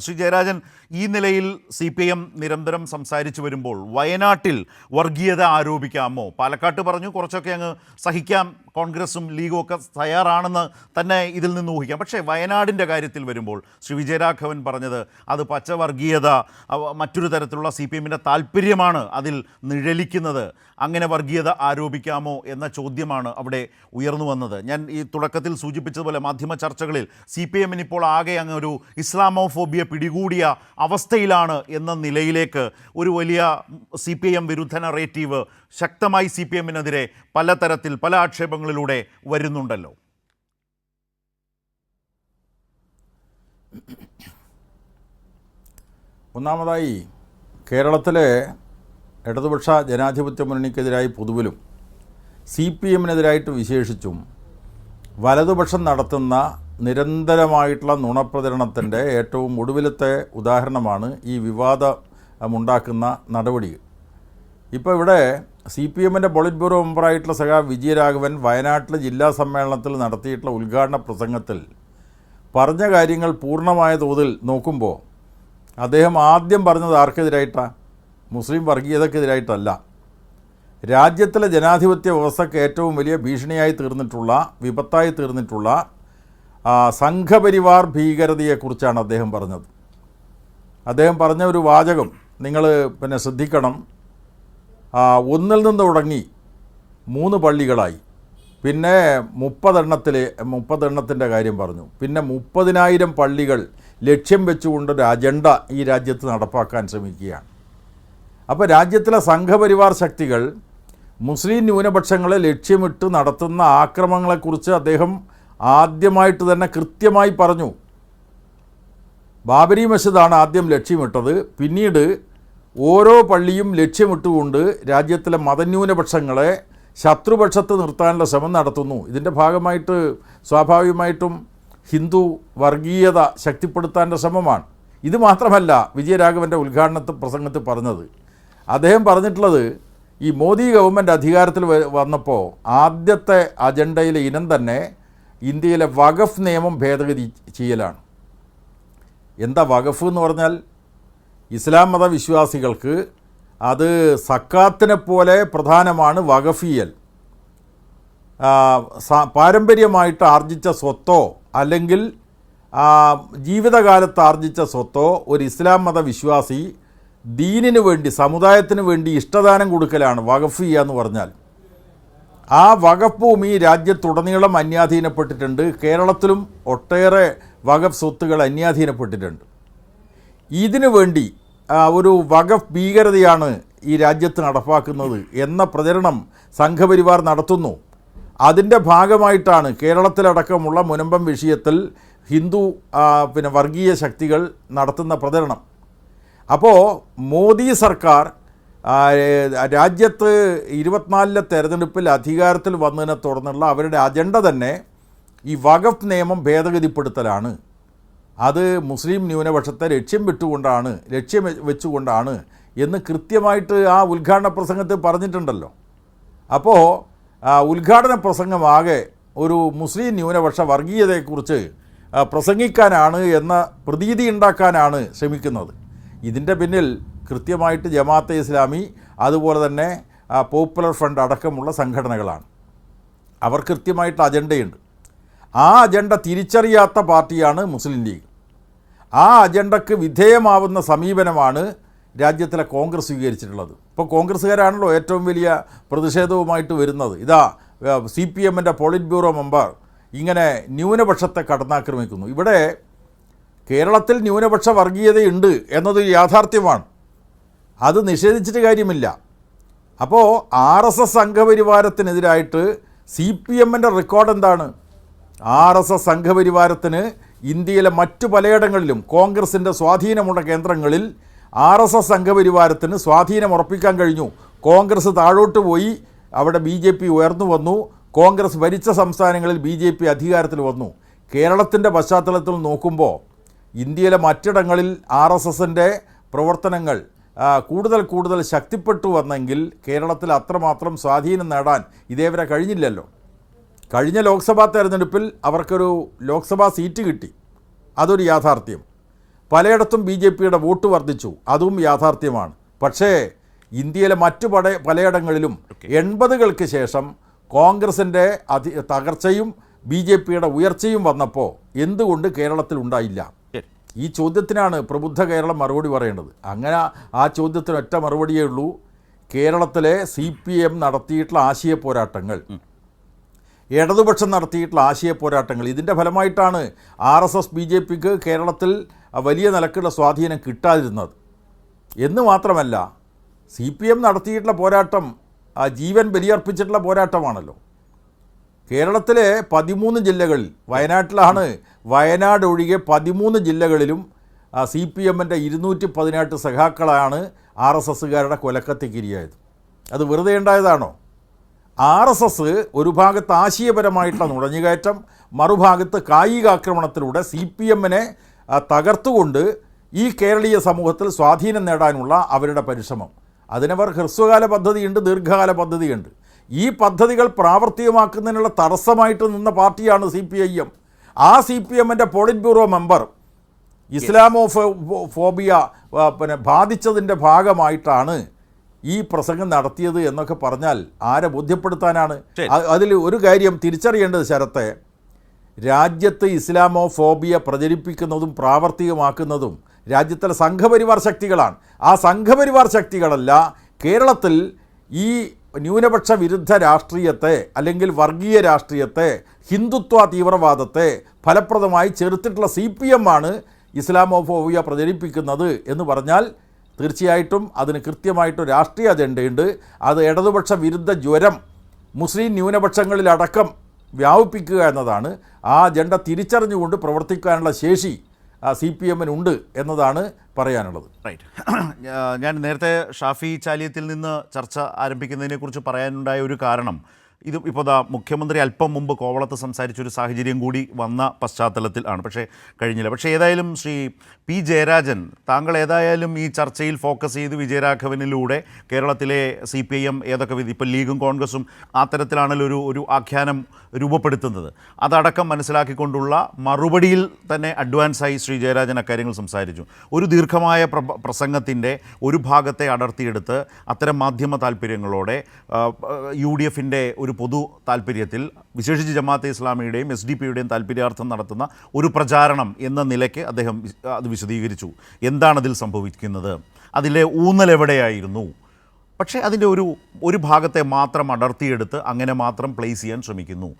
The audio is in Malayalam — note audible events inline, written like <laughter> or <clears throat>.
ശ്രീ ജയരാജൻ ഈ നിലയിൽ സി പി എം നിരന്തരം സംസാരിച്ചു വരുമ്പോൾ വയനാട്ടിൽ വർഗീയത ആരോപിക്കാമോ? പാലക്കാട്ട് പറഞ്ഞു കുറച്ചൊക്കെ അങ്ങ് സഹിക്കാം കോൺഗ്രസും ലീഗും ഒക്കെ തയ്യാറാണെന്ന് തന്നെ ഇതിൽ നിന്ന് ഊഹിക്കാം. പക്ഷേ വയനാടിന്റെ കാര്യത്തിൽ വരുമ്പോൾ ശ്രീ വിജയരാഘവൻ പറഞ്ഞത് അത് പച്ചവർഗീയത വർഗീയത മറ്റൊരു തരത്തിലുള്ള സി പി എമ്മിന്റെ താല്പര്യമാണ് അതിൽ നിഴലിക്കുന്നത്. അങ്ങനെ വർഗീയത ആരോപിക്കാമോ എന്ന ചോദ്യമാണ് അവിടെ ഉയർന്നു വന്നത്. ഞാൻ ഈ തുടക്കത്തിൽ സൂചിപ്പിച്ചതുപോലെ മാധ്യമ ചർച്ചകളിൽ സി പി എമ്മിന് ഇപ്പോൾ ആകെ അങ്ങ് ഒരു ഇസ്ലാമോഫോബിയ പിടികൂടിയ അവസ്ഥയിലാണ് എന്ന നിലയിലേക്ക് ഒരു വലിയ സി പി എം വിരുദ്ധ നറേറ്റീവ് ശക്തമായി സി പി എമ്മിനെതിരെ പലതരത്തിൽ പല ആക്ഷേപങ്ങളിലൂടെ വരുന്നുണ്ടല്ലോ. ഒന്നാമതായി കേരളത്തിലെ ഇടതുപക്ഷ ജനാധിപത്യ മുന്നണിക്കെതിരായി പൊതുവിലും സി പി എമ്മിനെതിരായിട്ട് വിശേഷിച്ചും വലതുപക്ഷം നടത്തുന്ന നിരന്തരമായിട്ടുള്ള നുണപ്രചരണത്തിന്റെ ഏറ്റവും ഒടുവിലത്തെ ഉദാഹരണമാണ് ഈ വിവാദമുണ്ടാക്കുന്ന നടപടി ഇപ്പോൾ ഇവിടെ സി പി എമ്മിന്റെ പോളിറ്റ് ബ്യൂറോ മെമ്പറായിട്ടുള്ള സഖാ വിജയരാഘവൻ വയനാട്ടിലെ ജില്ലാ സമ്മേളനത്തിൽ നടത്തിയിട്ടുള്ള ഉദ്ഘാടന പ്രസംഗത്തിൽ പറഞ്ഞ കാര്യങ്ങൾ പൂർണമായ തോതിൽ നോക്കുമ്പോൾ അദ്ദേഹം ആദ്യം പറഞ്ഞത് ആർക്കെതിരായിട്ടാണ് മുസ്ലിം വർഗീയതക്കെതിരായിട്ടല്ല. രാജ്യത്തിലെ ജനാധിപത്യ വ്യവസ്ഥയ്ക്ക് ഏറ്റവും വലിയ ഭീഷണിയായി തീർന്നിട്ടുള്ള വിപത്തായി തീർന്നിട്ടുള്ള സംഘപരിവാർ ഭീകരതയെക്കുറിച്ചാണ് അദ്ദേഹം പറഞ്ഞത്. അദ്ദേഹം പറഞ്ഞ ഒരു വാചകം നിങ്ങൾ പിന്നെ ശ്രദ്ധിക്കണം. ഒന്നിൽ നിന്ന് തുടങ്ങി മൂന്ന് പള്ളികളായി. പിന്നെ മുപ്പതെണ്ണത്തിൽ മുപ്പതെണ്ണത്തിന്റെ കാര്യം പറഞ്ഞു. പിന്നെ മുപ്പതിനായിരം പള്ളികൾ ലക്ഷ്യം വെച്ചുകൊണ്ടൊരു അജണ്ട ഈ രാജ്യത്ത് നടപ്പാക്കാൻ ശ്രമിക്കുകയാണ്. അപ്പോൾ രാജ്യത്തിലെ സംഘപരിവാർ ശക്തികൾ മുസ്ലിം ന്യൂനപക്ഷങ്ങളെ ലക്ഷ്യമിട്ട് നടത്തുന്ന ആക്രമങ്ങളെക്കുറിച്ച് അദ്ദേഹം ആദ്യമായിട്ട് തന്നെ കൃത്യമായി പറഞ്ഞു. ബാബരി മസ്ജിദാണ് ആദ്യം ലക്ഷ്യമിട്ടത്. പിന്നീട് ഓരോ പള്ളിയും ലക്ഷ്യമിട്ടുകൊണ്ട് രാജ്യത്തിലെ മതന്യൂനപക്ഷങ്ങളെ ശത്രുപക്ഷത്ത് നിർത്താനുള്ള ശ്രമം നടത്തുന്നു. ഇതിന്റെ ഭാഗമായിട്ട് സ്വാഭാവികമായിട്ടും ഹിന്ദു വർഗീയത ശക്തിപ്പെടുത്താന്റെ ശ്രമമാണ്. ഇത് മാത്രമല്ല വിജയരാഘവന്റെ ഉദ്ഘാടന പ്രസംഗത്തിൽ പറഞ്ഞത്. അദ്ദേഹം പറഞ്ഞിട്ടുള്ളത് ഈ മോദി ഗവൺമെന്റ് അധികാരത്തിൽ വന്നപ്പോൾ ആദ്യത്തെ അജണ്ടയിലെ ഇനം തന്നെ ഇന്ത്യയിലെ വഖഫ് നിയമം ഭേദഗതി ചെയ്യലാണ്. എന്താ വഖഫ് എന്ന് പറഞ്ഞാൽ ഇസ്ലാം മതവിശ്വാസികൾക്ക് അത് സക്കാത്തിനെ പോലെ പ്രധാനമാണ് വഖഫിയൽ. പാരമ്പര്യമായിട്ട് ആർജിച്ച സ്വത്തോ അല്ലെങ്കിൽ ജീവിതകാലത്ത് ആർജിച്ച സ്വത്തോ ഒരു ഇസ്ലാം മതവിശ്വാസി ദീനിനു വേണ്ടി സമുദായത്തിന് വേണ്ടി ഇഷ്ടദാനം കൊടുക്കലാണ് വഖഫ് ചെയ്യുക എന്ന് പറഞ്ഞാൽ. ആ വഖഫ് ഭൂമി രാജ്യത്തുടനീളം അന്യാധീനപ്പെട്ടിട്ടുണ്ട്. കേരളത്തിലും ഒട്ടേറെ വഖഫ് സ്വത്തുകൾ അന്യാധീനപ്പെട്ടിട്ടുണ്ട്. ഇതിനു വേണ്ടി ഒരു വഖഫ് ഭീകരതയാണ് ഈ രാജ്യത്ത് നടപ്പാക്കുന്നത് എന്ന പ്രചരണം സംഘപരിവാർ നടത്തുന്നു. അതിന്റെ ഭാഗമായിട്ടാണ് കേരളത്തിലടക്കമുള്ള മുനമ്പം വിഷയത്തിൽ ഹിന്ദു പിന്നെ വർഗീയ ശക്തികൾ നടത്തുന്ന പ്രചരണം. അപ്പോൾ മോദി സർക്കാർ രാജ്യത്ത് ഇരുപത്തിനാലിലെ തെരഞ്ഞെടുപ്പിൽ അധികാരത്തിൽ വന്നതിനെ തുടർന്നുള്ള അവരുടെ അജണ്ട തന്നെ ഈ വഖഫ് നിയമം ഭേദഗതിപ്പെടുത്തലാണ്. അത് മുസ്ലിം ന്യൂനപക്ഷത്തെ ലക്ഷ്യം വിട്ടുകൊണ്ടാണ് ലക്ഷ്യം വെച്ചുകൊണ്ടാണ് എന്ന് കൃത്യമായിട്ട് ആ ഉദ്ഘാടന പ്രസംഗത്തിൽ പറഞ്ഞിട്ടുണ്ടല്ലോ. അപ്പോൾ ഉദ്ഘാടന പ്രസംഗമാകെ ഒരു മുസ്ലിം ന്യൂനപക്ഷ വർഗീയതയെക്കുറിച്ച് പ്രസംഗിക്കാനാണ് എന്ന പ്രതീതി ഉണ്ടാക്കാനാണ് ശ്രമിക്കുന്നത്. ഇതിന്റെ പിന്നിൽ കൃത്യമായിട്ട് ജമാഅത്തെ ഇസ്ലാമി അതുപോലെ തന്നെ പോപ്പുലർ ഫ്രണ്ട് അടക്കമുള്ള സംഘടനകളാണ്. അവർ കൃത്യമായിട്ട് അജണ്ടയുണ്ട്. ആ അജണ്ട തിരിച്ചറിയാത്ത പാർട്ടിയാണ് മുസ്ലിം ലീഗ്. ആ അജണ്ടക്ക് വിധേയമാവുന്ന സമീപനമാണ് രാജ്യത്തിലെ കോൺഗ്രസ് സ്വീകരിച്ചിട്ടുള്ളത്. ഇപ്പോൾ കോൺഗ്രസ്സുകാരാണല്ലോ ഏറ്റവും വലിയ പ്രതിഷേധവുമായിട്ട് വരുന്നത്. ഇതാ സി പി എമ്മിന്റെ പോളിറ്റ് ബ്യൂറോ മെമ്പർ ഇങ്ങനെ ന്യൂനപക്ഷത്തെ കടന്നാക്രമിക്കുന്നു. ഇവിടെ കേരളത്തിൽ ന്യൂനപക്ഷ വർഗീയതയുണ്ട് എന്നത് യാഥാർത്ഥ്യമാണ്. അത് നിഷേധിച്ചിട്ട് കാര്യമില്ല. അപ്പോൾ ആർ എസ് എസ് സംഘപരിവാരത്തിനെതിരായിട്ട് സി പി എമ്മിന്റെ റെക്കോർഡ് എന്താണ്? ആർ എസ് എസ് സംഘപരിവാരത്തിന് ഇന്ത്യയിലെ മറ്റു പലയിടങ്ങളിലും കോൺഗ്രസിന്റെ സ്വാധീനമുള്ള കേന്ദ്രങ്ങളിൽ ആർ എസ് എസ് സംഘപരിവാരത്തിന് സ്വാധീനം ഉറപ്പിക്കാൻ കഴിഞ്ഞു. കോൺഗ്രസ് താഴോട്ട് പോയി അവിടെ ബി ജെ പി ഉയർന്നു വന്നു. കോൺഗ്രസ് ഭരിച്ച സംസ്ഥാനങ്ങളിൽ ബി ജെ പി അധികാരത്തിൽ വന്നു. കേരളത്തിന്റെ പശ്ചാത്തലത്തിൽ നോക്കുമ്പോൾ ഇന്ത്യയിലെ മറ്റിടങ്ങളിൽ ആർ എസ് എസിന്റെ പ്രവർത്തനങ്ങൾ കൂടുതൽ കൂടുതൽ ശക്തിപ്പെട്ടു വന്നെങ്കിൽ കേരളത്തിൽ അത്രമാത്രം സ്വാധീനം നേടാൻ ഇതേവരെ കഴിഞ്ഞില്ലല്ലോ. കഴിഞ്ഞ ലോക്സഭാ തെരഞ്ഞെടുപ്പിൽ അവർക്കൊരു ലോക്സഭാ സീറ്റ് കിട്ടി. അതൊരു യാഥാർത്ഥ്യം. പലയിടത്തും ബി ജെ പിയുടെ വോട്ട് വർദ്ധിച്ചു. അതും യാഥാർത്ഥ്യമാണ്. പക്ഷേ ഇന്ത്യയിലെ മറ്റു പട പലയിടങ്ങളിലും എൺപതുകൾക്ക് ശേഷം കോൺഗ്രസിന്റെ അതി തകർച്ചയും ബി ജെ പിയുടെ ഉയർച്ചയും വന്നപ്പോൾ എന്തുകൊണ്ട് കേരളത്തിൽ ഉണ്ടായില്ല. ഈ ചോദ്യത്തിനാണ് പ്രബുദ്ധ കേരളം മറുപടി പറയേണ്ടത്. അങ്ങനെ ആ ചോദ്യത്തിന് ഒറ്റ മറുപടിയേ ഉള്ളൂ. കേരളത്തിലെ സി പി എം നടത്തിയിട്ടുള്ള ആശയ പോരാട്ടങ്ങൾ ഇടതുപക്ഷം നടത്തിയിട്ടുള്ള ആശയ പോരാട്ടങ്ങൾ ഇതിന്റെ ഫലമായിട്ടാണ് R S S B J പിക്ക് കേരളത്തിൽ വലിയ നിലക്കുള്ള സ്വാധീനം കിട്ടാതിരുന്നത്. എന്ന് മാത്രമല്ല സി പി എം നടത്തിയിട്ടുള്ള പോരാട്ടം ആ ജീവൻ ബലിയർപ്പിച്ചിട്ടുള്ള പോരാട്ടമാണല്ലോ. കേരളത്തിലെ പതിമൂന്ന് ജില്ലകളിൽ വയനാട്ടിലാണ് വയനാട് ഒഴികെ പതിമൂന്ന് ജില്ലകളിലും സി പി എമ്മിന്റെ ഇരുന്നൂറ്റി പതിനെട്ട് സഖാക്കളാണ് ആർ എസ് എസ്സുകാരുടെ കൊലക്കത്തിക്കിരിയായത്. അത് വെറുതെ ഉണ്ടായതാണോ? ആർ എസ് എസ് ഒരു ഭാഗത്ത് ആശയപരമായിട്ടുള്ള നുഴഞ്ഞുകയറ്റം മറുഭാഗത്ത് കായികാക്രമണത്തിലൂടെ സി പി എമ്മിനെ തകർത്തുകൊണ്ട് ഈ കേരളീയ സമൂഹത്തിൽ സ്വാധീനം നേടാനുള്ള അവരുടെ പരിശ്രമം. അതിനവർ ഹ്രസ്വകാല പദ്ധതിയുണ്ട് ദീർഘകാല പദ്ധതിയുണ്ട്. ഈ പദ്ധതികൾ പ്രാവർത്തികമാക്കുന്നതിനുള്ള തടസ്സമായിട്ട് നിന്ന പാർട്ടിയാണ് സി പി ഐ എം. ആ സി പി എമ്മിന്റെ polit bureau member Islamo pho- phobia പിന്നെ ബാധിച്ചതിന്റെ ഭാഗമായിട്ടാണ് ഈ പ്രസംഗം നടത്തിയത് എന്നൊക്കെ പറഞ്ഞാൽ ആരെ ബോധ്യപ്പെടുത്താനാണ്? അതിൽ ഒരു കാര്യം തിരിച്ചറിയേണ്ടത് ശരത്തെ രാജ്യത്ത് ഇസ്ലാമോ ഫോബിയ പ്രചരിപ്പിക്കുന്നതും പ്രാവർത്തികമാക്കുന്നതും രാജ്യത്തിലെ സംഘപരിവാർ ശക്തികളാണ്. ആ സംഘപരിവാർ ശക്തികളല്ല കേരളത്തിൽ ഈ ന്യൂനപക്ഷ വിരുദ്ധ രാഷ്ട്രീയത്തെ അല്ലെങ്കിൽ വർഗീയ രാഷ്ട്രീയത്തെ ഹിന്ദുത്വ തീവ്രവാദത്തെ ഫലപ്രദമായി ചെറുത്തിട്ടുള്ള സി പി എം ആണ് ഇസ്ലാമോഫോബിയ പ്രചരിപ്പിക്കുന്നത് എന്ന് പറഞ്ഞാൽ തീർച്ചയായിട്ടും അതിന് കൃത്യമായിട്ട് രാഷ്ട്രീയ അജണ്ടയുണ്ട്. അത് ഇടതുപക്ഷ വിരുദ്ധ ജ്വരം മുസ്ലിം ന്യൂനപക്ഷങ്ങളിലടക്കം വ്യാപിപ്പിക്കുക എന്നതാണ്. ആ അജണ്ട തിരിച്ചറിഞ്ഞുകൊണ്ട് പ്രവർത്തിക്കാനുള്ള ശേഷി സി പി എമ്മിനുണ്ട് എന്നതാണ് പറയാനുള്ളത്. റൈറ്റ് <clears throat> ഞാൻ നേരത്തെ ഷാഫി ചാലിയത്തിൽ നിന്ന് ചർച്ച ആരംഭിക്കുന്നതിനെക്കുറിച്ച് പറയാനുണ്ടായ ഒരു കാരണം ഇത് ഇപ്പോൾ ദാ മുഖ്യമന്ത്രി അല്പം മുമ്പ് കോവളത്ത് സംസാരിച്ചൊരു സാഹചര്യം കൂടി വന്ന പശ്ചാത്തലത്തിൽ ആണ്. പക്ഷേ കഴിഞ്ഞില്ല. പക്ഷേ ഏതായാലും ശ്രീ പി ജയരാജൻ താങ്കൾ ഏതായാലും ഈ ചർച്ചയിൽ ഫോക്കസ് ചെയ്ത് വിജയരാഘവനിലൂടെ കേരളത്തിലെ സി പി ഐ എം ഏതൊക്കെ വിധി ഇപ്പോൾ ലീഗും കോൺഗ്രസും ആ തരത്തിലാണല്ലോ ഒരു ഒരു ആഖ്യാനം രൂപപ്പെടുത്തുന്നത്. അതടക്കം മനസ്സിലാക്കിക്കൊണ്ടുള്ള മറുപടിയിൽ തന്നെ അഡ്വാൻസായി ശ്രീ ജയരാജൻ അക്കാര്യങ്ങൾ സംസാരിച്ചു. ഒരു ദീർഘമായ പ്ര- പ്രസംഗത്തിന്റെ ഒരു ഭാഗത്തെ അടർത്തിയെടുത്ത് അത്തരം മാധ്യമ താല്പര്യങ്ങളോടെ യു ഡി എഫിന്റെ ഒരു പൊതു താല്പര്യത്തിൽ വിശേഷിച്ച് ജമാഅത്തെ ഇസ്ലാമിയുടെയും എസ് ഡി പിയുടെയും താല്പര്യാർത്ഥം നടത്തുന്ന ഒരു പ്രചാരണം എന്ന നിലയ്ക്ക് അദ്ദേഹം അത് വിശദീകരിച്ചു. എന്താണതിൽ സംഭവിക്കുന്നത്? അതിലെ ഊന്നൽ എവിടെയായിരുന്നു? പക്ഷേ അതിന്റെ ഒരു ഒരു ഭാഗത്തെ മാത്രം അടർത്തിയെടുത്ത് അങ്ങനെ മാത്രം പ്ലേസ് ചെയ്യാൻ ശ്രമിക്കുന്നു.